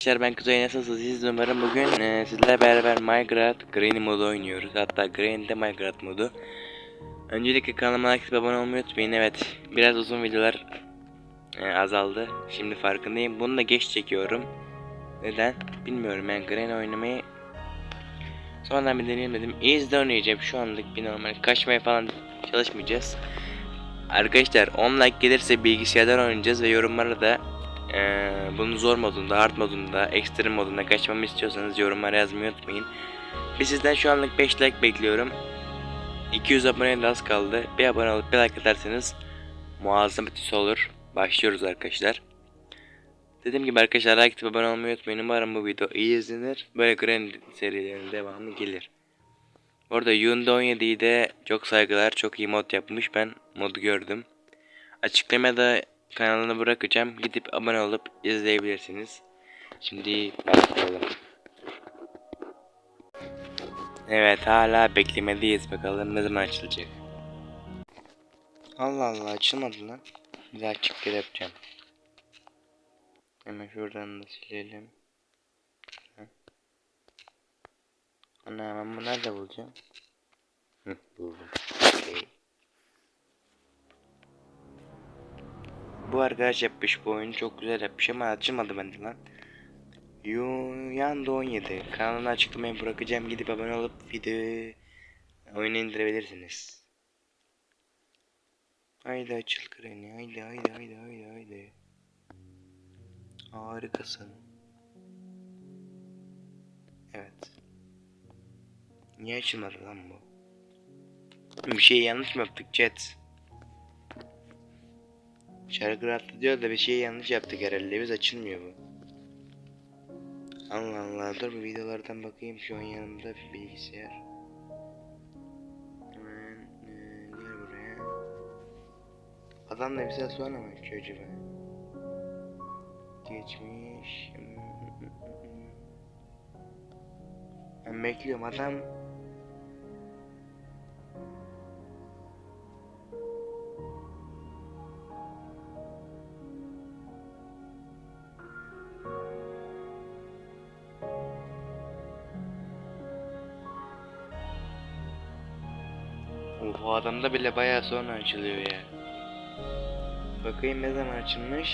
Arkadaşlar ben Kuzey nasılsınız siz umarım bugün e, sizlerle beraber Minecraft Green modu oynuyoruz. Hatta Green'de Minecraft modu. Öncelikle kanalıma like abone olmayı unutmayın. Evet biraz uzun videolar e, azaldı. Şimdi farkındayım. Bunu da geç çekiyorum. Neden? Bilmiyorum. Ben Green oynamayı Sonradan bir deneyeyim dedim. Easy'de oynayacağım. Şu anlık bir normal kaçmaya falan çalışmayacağız. Arkadaşlar 10 like gelirse bilgisayardan oynayacağız ve yorumlara da ee, bunu zor modunda, hard modunda, ekstrem modunda kaçmamı istiyorsanız yorumlara yazmayı unutmayın. Bir sizden şu anlık 5 like bekliyorum. 200 aboneye de az kaldı. Bir abone olup bir like atarsanız muazzam ötesi olur. Başlıyoruz arkadaşlar. Dediğim gibi arkadaşlar like atıp abone olmayı unutmayın. Umarım bu video iyi izlenir. Böyle Grand serilerinin devamı gelir. Bu arada Yunda 17'yi de çok saygılar. Çok iyi mod yapmış. Ben modu gördüm. Açıklamada kanalını bırakacağım. Gidip abone olup izleyebilirsiniz. Şimdi başlayalım. Evet hala beklemedeyiz bakalım ne zaman açılacak. Allah Allah açılmadı lan. Bir daha çık geri yapacağım. Hemen şuradan da silelim. Ana ben bunu nerede bulacağım? Hı, buldum. Bu arkadaş yapmış bu oyunu çok güzel yapmış ama açılmadı bende lan. Yanda 17 kanalını açıklamaya bırakacağım gidip abone olup video oyunu indirebilirsiniz. Haydi açıl kreni haydi haydi haydi haydi haydi. Harikasın. Evet. Niye açılmadı lan bu? Bir şey yanlış mı yaptık chat? Şarkı rahatlı da bir şey yanlış yaptık herhalde biz açılmıyor bu. Allah Allah dur bir videolardan bakayım şu an yanımda bir bilgisayar. Hemen e, gel buraya. Adam da bize sonra mı acaba? Geçmiş. Ben bekliyorum adam Bu adamda bile bayağı sonra açılıyor ya. Bakayım ne zaman açılmış.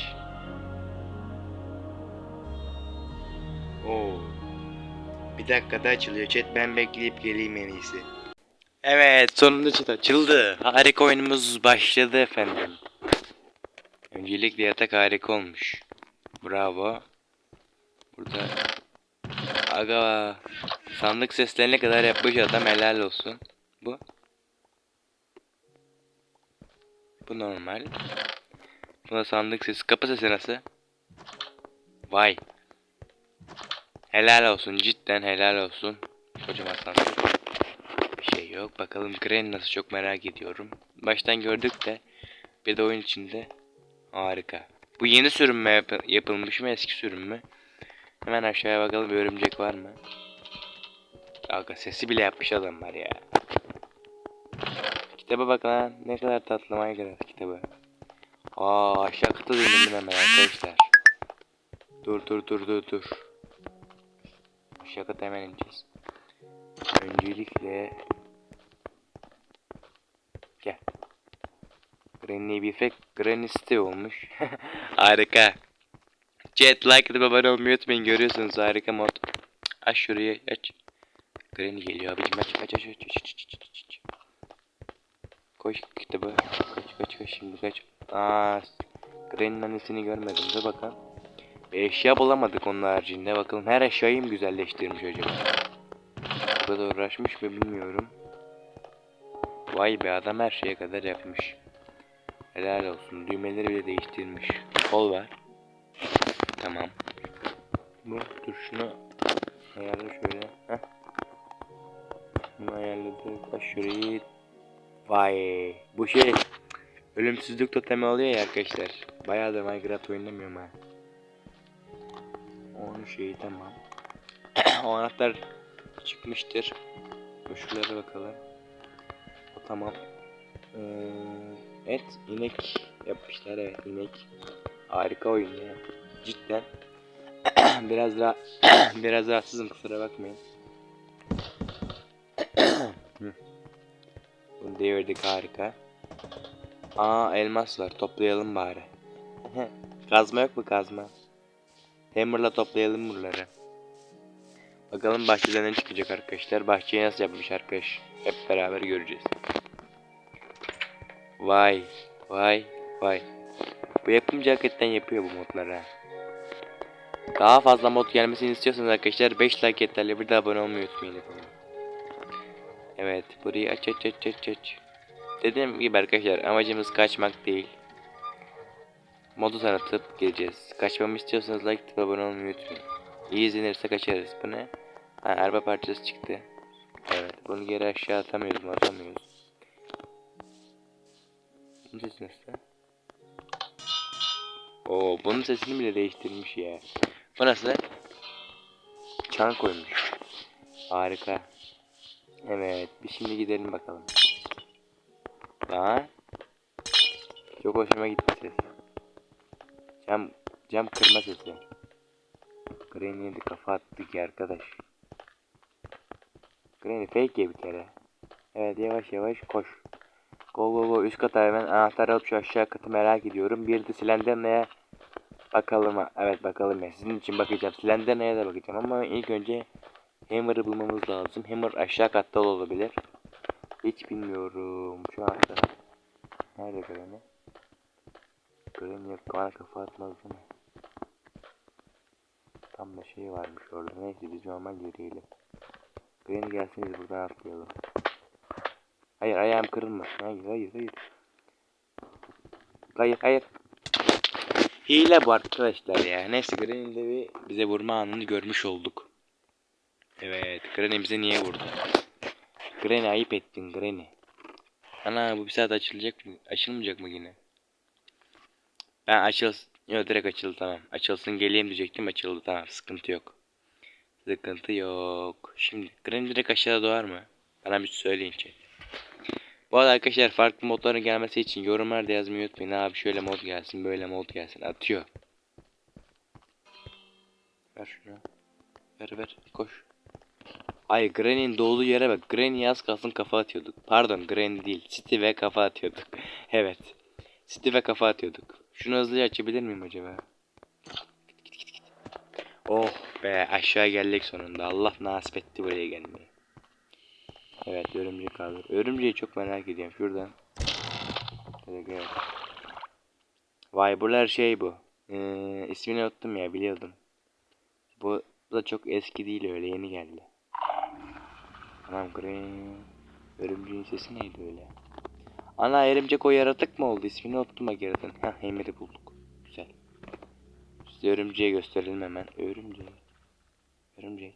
Oo. Bir dakikada açılıyor chat ben bekleyip geleyim en iyisi. Evet sonunda chat açıldı. Harika oyunumuz başladı efendim. Öncelikle yatak harika olmuş. Bravo. Burada Aga sandık seslerine kadar yapmış adam helal olsun. Bu Bu normal. Buna sandık sesi. Kapı sesi nasıl? Vay. Helal olsun. Cidden helal olsun. Kocaman sandık. Bir şey yok. Bakalım Granny nasıl çok merak ediyorum. Baştan gördük de. Bir de oyun içinde. Harika. Bu yeni sürüm mü yap yapılmış mı eski sürüm mü? Hemen aşağıya bakalım bir örümcek var mı? Aga sesi bile yapmış adamlar ya. Kitaba bak lan. Ne kadar tatlı Minecraft kitabı. Aa aşağı kıta döndüm hemen arkadaşlar. Dur dur dur dur dur. Aşağı kıta hemen ineceğiz. Öncelikle... Gel. Granny Beef'e Granny Steve olmuş. harika. Chat like atıp abone olmayı unutmayın. Görüyorsunuz harika mod. Aç şurayı aç. Granny geliyor abicim aç aç aç aç aç aç. Koş kitabı. Kaç kaç kaç şimdi kaç. Aa, Granny'nin annesini görmedim de bakalım. Eşya bulamadık onun haricinde. Bakalım her eşyayı mı güzelleştirmiş acaba? Bu kadar uğraşmış mı bilmiyorum. Vay be adam her şeye kadar yapmış. Helal olsun. Düğmeleri bile değiştirmiş. Kol var. Tamam. Bu dur şunu ayarla şöyle. Heh. Bunu ayarladık. Şurayı Vay bu şey ölümsüzlük totemi oluyor ya arkadaşlar. Bayağı da Minecraft oynamıyorum ha. Onun şeyi tamam. o anahtar çıkmıştır. Şuralara bakalım. O tamam. Ee, evet inek yapmışlar evet inek. Harika oyun ya. Cidden. biraz daha biraz rahatsızım kusura bakmayın. Devirdik harika. Aa elmas var toplayalım bari. kazma yok mu kazma? Hammer'la toplayalım buraları. Bakalım bahçeden ne çıkacak arkadaşlar. Bahçeyi nasıl yapmış arkadaş? Hep beraber göreceğiz. Vay vay vay. Bu yapımcı hakikaten yapıyor bu modları. ha. Daha fazla mod gelmesini istiyorsanız arkadaşlar 5 like yeterli bir de abone olmayı unutmayın. Evet burayı aç aç aç aç aç. Dediğim gibi arkadaşlar amacımız kaçmak değil. Modu tanıtıp geleceğiz. Kaçmamı istiyorsanız like atıp abone olmayı unutmayın. İyi izlenirse kaçarız. Bu ne? Ha araba parçası çıktı. Evet bunu geri aşağı atamıyoruz mu atamıyoruz. Bunun sesi nasıl? Oo bunun sesini bile değiştirmiş ya. Bu nasıl? Çan koymuş. Harika. Evet bir şimdi gidelim bakalım. Daha. Çok hoşuma gitti ses. Cam cam kırma sesi. Granny'e de kafa attı ki arkadaş. Granny fake ye bir kere. Evet yavaş yavaş koş. Go go go üst kata hemen anahtar alıp şu aşağı katı merak ediyorum. Bir de Slenderman'e bakalım. Evet bakalım ya. Sizin için bakacağım. Slenderman'e de bakacağım ama ilk önce Hammer'ı bulmamız lazım. Hammer aşağı katta olabilir. Hiç bilmiyorum şu anda. Nerede Granny? Granny yok bana kafa atmaz değil mi? Tam da şey varmış orada. Neyse biz normal yürüyelim. Granny gelsin biz buradan atlayalım. Hayır ayağım kırılmasın. Hayır hayır hayır. Hayır hayır. Hile bu arkadaşlar ya. Neyse Granny'de bize vurma anını görmüş olduk. Evet. Granny bize niye vurdu? Granny ayıp ettin Granny. Ana bu bir saat açılacak mı? Açılmayacak mı yine? Ben açıl... Yok direkt açıldı tamam. Açılsın geleyim diyecektim açıldı tamam sıkıntı yok. Sıkıntı yok. Şimdi Granny direkt aşağıda doğar mı? Bana bir söyleyin chat. Bu arada arkadaşlar farklı modların gelmesi için yorumlarda yazmayı unutmayın. Abi şöyle mod gelsin böyle mod gelsin atıyor. Ver şunu. Ver ver koş. Ay Granny'nin doğduğu yere bak. Granny yaz kalsın kafa atıyorduk. Pardon Granny değil. City ve kafa atıyorduk. evet. City ve kafa atıyorduk. Şunu hızlıca açabilir miyim acaba? Oh be aşağı geldik sonunda. Allah nasip etti buraya gelmeyi. Evet örümcek kalır. Örümceği çok merak ediyorum. Şuradan. Evet. Vay buralar şey bu. Ee, ismini unuttum ya biliyordum. Bu da çok eski değil öyle yeni geldi. Anam green. Örümceğin sesi neydi öyle? Ana örümcek o yaratık mı oldu? İsmini unuttum hakikaten. Hah Emir'i bulduk. Güzel. Size örümceği gösterelim hemen. Örümcek. Örümcek.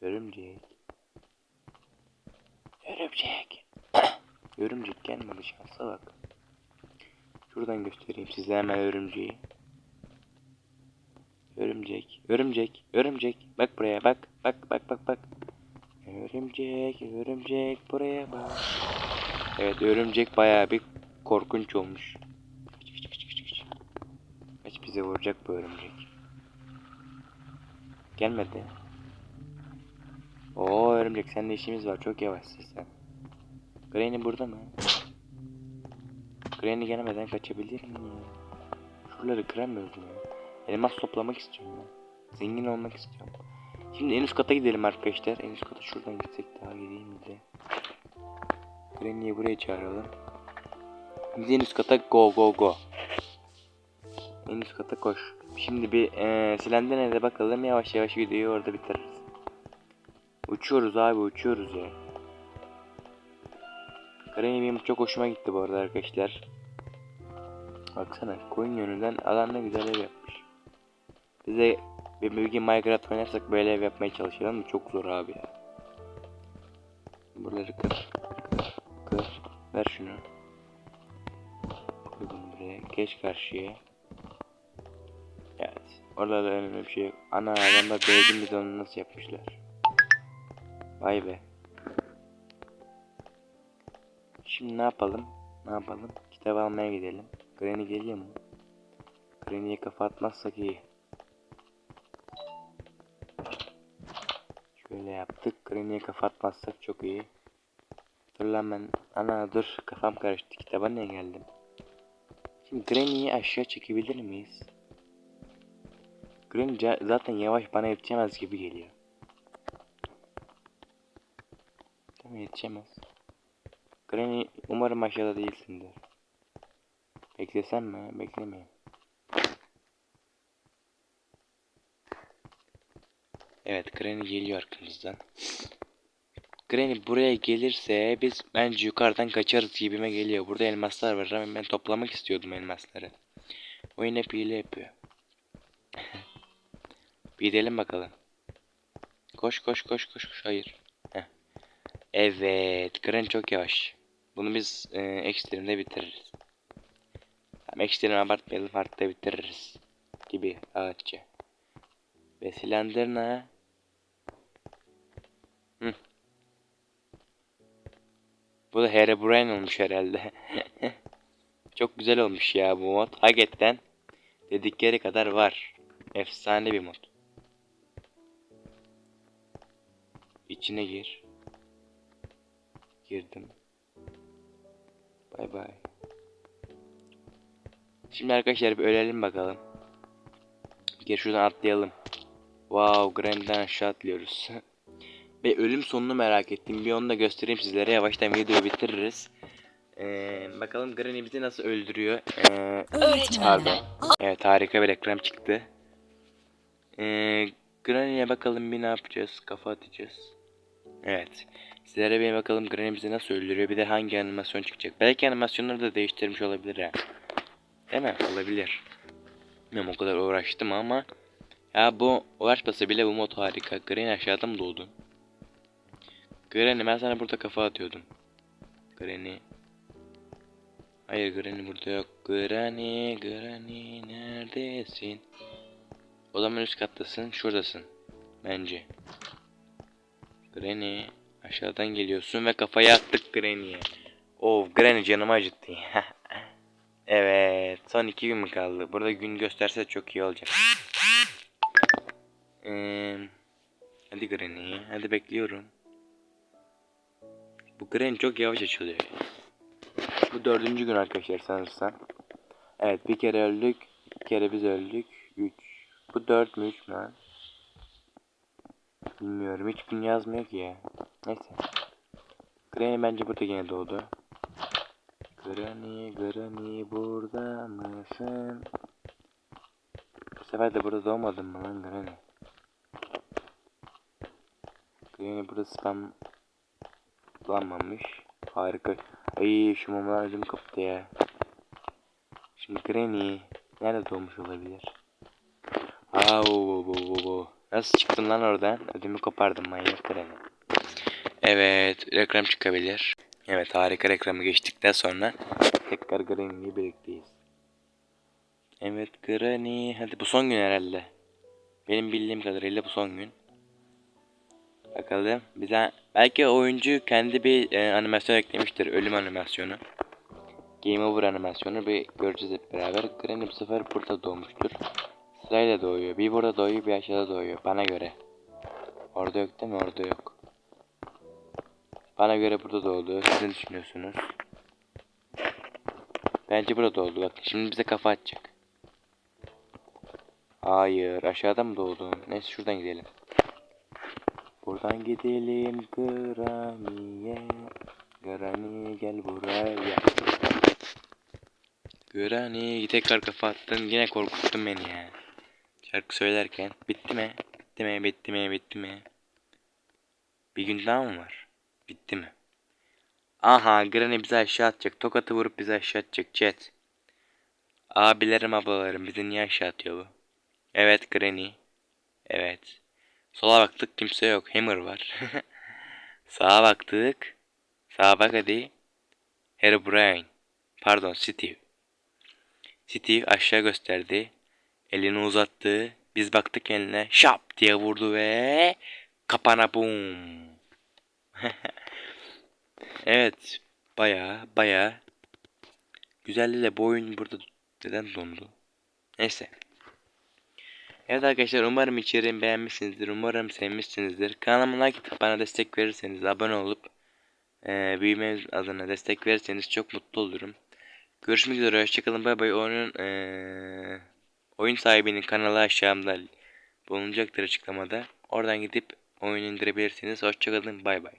Örümcek. Örümcek. örümcek gelmedi şansa bak. Şuradan göstereyim size hemen örümceği. Örümcek, örümcek, örümcek. Bak buraya bak, bak, bak, bak, bak. Örümcek, örümcek buraya bak. Evet, örümcek bayağı bir korkunç olmuş. Kaç, kaç, kaç, kaç, kaç. Kaç bize vuracak bu örümcek. Gelmedi. Oo örümcek seninle işimiz var. Çok yavaşsın sen. Granny burada mı? Granny gelmeden kaçabilir mi? Şuraları kıramıyoruz mu? Elmas toplamak istiyorum ben. Zengin olmak istiyorum. Şimdi en üst kata gidelim arkadaşlar. En üst kata şuradan gitsek daha gideyim de. Granny'yi buraya çağıralım. Biz en üst kata go go go. En üst kata koş. Şimdi bir ee, Slender'e de bakalım. Yavaş yavaş videoyu orada bitiririz. Uçuyoruz abi uçuyoruz ya. Granny benim çok hoşuma gitti bu arada arkadaşlar. Baksana koyun yönünden adam ne güzel ev yapmış. Bize bir bilgi Minecraft oynarsak böyle ev yapmaya çalışalım mı? Çok zor abi ya. Buraları. Kır. Kır. Ver şunu. Koy bunu buraya. Geç karşıya. Evet. Orada da önemli bir şey yok. Ana adamlar benzin bidonunu nasıl yapmışlar? Vay be. Şimdi ne yapalım? Ne yapalım? Kitap almaya gidelim. Granny geliyor mu? Granny'ye kafa atmazsak iyi. Yaptık. Granny'ye kafa atmazsak çok iyi. Dur lan ben. Ana dur kafam karıştı. Kitaba niye geldim? Şimdi Granny'yi aşağı çekebilir miyiz? Granny zaten yavaş bana yetişemez gibi geliyor. Mi yetişemez. Granny umarım aşağıda değilsindir. Beklesem mi? Beklemeyeyim. Evet Granny geliyor arkamızdan. Granny buraya gelirse biz bence yukarıdan kaçarız gibime geliyor. Burada elmaslar var ama ben toplamak istiyordum elmasları. Oyun hep hile yapıyor. Bir gidelim bakalım. Koş koş koş koş koş. Hayır. Heh. Evet. Granny çok yavaş. Bunu biz e, ekstremde bitiririz. Tamam ekstrem abartmayalım. Farklı bitiririz. Gibi ağaçça. Ve silendirna. Hı. Bu da Herobrine olmuş herhalde. Çok güzel olmuş ya bu mod. Hakikaten dedikleri kadar var. Efsane bir mod. İçine gir. Girdim. Bay bay. Şimdi arkadaşlar bir ölelim bakalım. Gel şuradan atlayalım. Wow, Grand'den aşağı atlıyoruz. Ve ölüm sonunu merak ettim. Bir onu da göstereyim sizlere. Yavaştan videoyu bitiririz. Ee, bakalım Granny bizi nasıl öldürüyor. Ee, pardon. Evet harika bir ekran çıktı. Ee, Granny'e bakalım bir ne yapacağız. Kafa atacağız. Evet. Sizlere bir bakalım Granny bizi nasıl öldürüyor. Bir de hangi animasyon çıkacak. Belki animasyonları da değiştirmiş olabilir ha. Değil mi? Olabilir. Bilmiyorum o kadar uğraştım ama ya bu uğraşmasa bile bu mod harika. Granny aşağıda mı doğdun? Granny ben sana burada kafa atıyordum. Granny. Hayır Granny burada yok. Granny, Granny neredesin? O zaman üst kattasın, şuradasın. Bence. Granny aşağıdan geliyorsun ve kafayı attık Granny'ye. Of Granny canımı acıttı evet son iki gün mü kaldı? Burada gün gösterse çok iyi olacak. Ee, hadi Granny hadi bekliyorum. Bu Granny çok yavaş açılıyor. Bu dördüncü gün arkadaşlar sanırsam. Evet bir kere öldük. Bir kere biz öldük. Üç. Bu dört mü üç mü lan? Bilmiyorum hiç gün yazmıyor ki ya. Neyse. Granny bence burada yine doğdu. Granny, Granny burada mısın? Bu sefer de burada doğmadın mı lan Granny? Granny burada spam kullanmamış. Harika. Ay şu mumlar ödüm koptu ya. Şimdi Granny nerede doğmuş olabilir? Aa wo wo wo wo. Nasıl çıktın lan oradan? Ödümü kopardım manyak Granny. Evet reklam çıkabilir. Evet harika reklamı geçtikten sonra tekrar Granny ile birlikteyiz. Evet Granny hadi bu son gün herhalde. Benim bildiğim kadarıyla bu son gün. Bakalım bize belki oyuncu kendi bir e, animasyon eklemiştir ölüm animasyonu. Game over animasyonu bir göreceğiz hep beraber. Granny bu sefer burada doğmuştur. Sırayla doğuyor. Bir burada doğuyor bir aşağıda doğuyor bana göre. Orada yok değil mi? Orada yok. Bana göre burada doğdu. Siz ne düşünüyorsunuz? Bence burada doğdu. Bak şimdi bize kafa atacak. Hayır aşağıda mı doğdun? Neyse şuradan gidelim. Buradan gidelim Granny'e. Granny gel buraya. Granny tekrar kafa attın. Yine korkuttun beni ya. Şarkı söylerken. Bitti mi? Bitti mi? Bitti mi? Bitti mi? Bir gün daha mı var? Bitti mi? Aha Granny bizi aşağı atacak. Tokatı vurup bizi aşağı atacak. Chat. Abilerim ablalarım bizi niye aşağı atıyor bu? Evet Granny. Evet. Sola baktık kimse yok. Hammer var. Sağa baktık. Sağa bak hadi. Herobrine. Pardon Steve. Steve aşağı gösterdi. Elini uzattı. Biz baktık eline. Şap diye vurdu ve kapana bum. evet. Baya baya. Güzelliğiyle bu oyun burada neden dondu? Neyse. Evet arkadaşlar umarım içeriğimi beğenmişsinizdir. Umarım sevmişsinizdir. Kanalıma like atıp bana destek verirseniz abone olup eee büyümemiz adına destek verirseniz çok mutlu olurum. Görüşmek üzere hoşçakalın bay bay. Oyunun eee, oyun sahibinin kanalı aşağımda bulunacaktır açıklamada. Oradan gidip oyunu indirebilirsiniz. Hoşçakalın bay bay.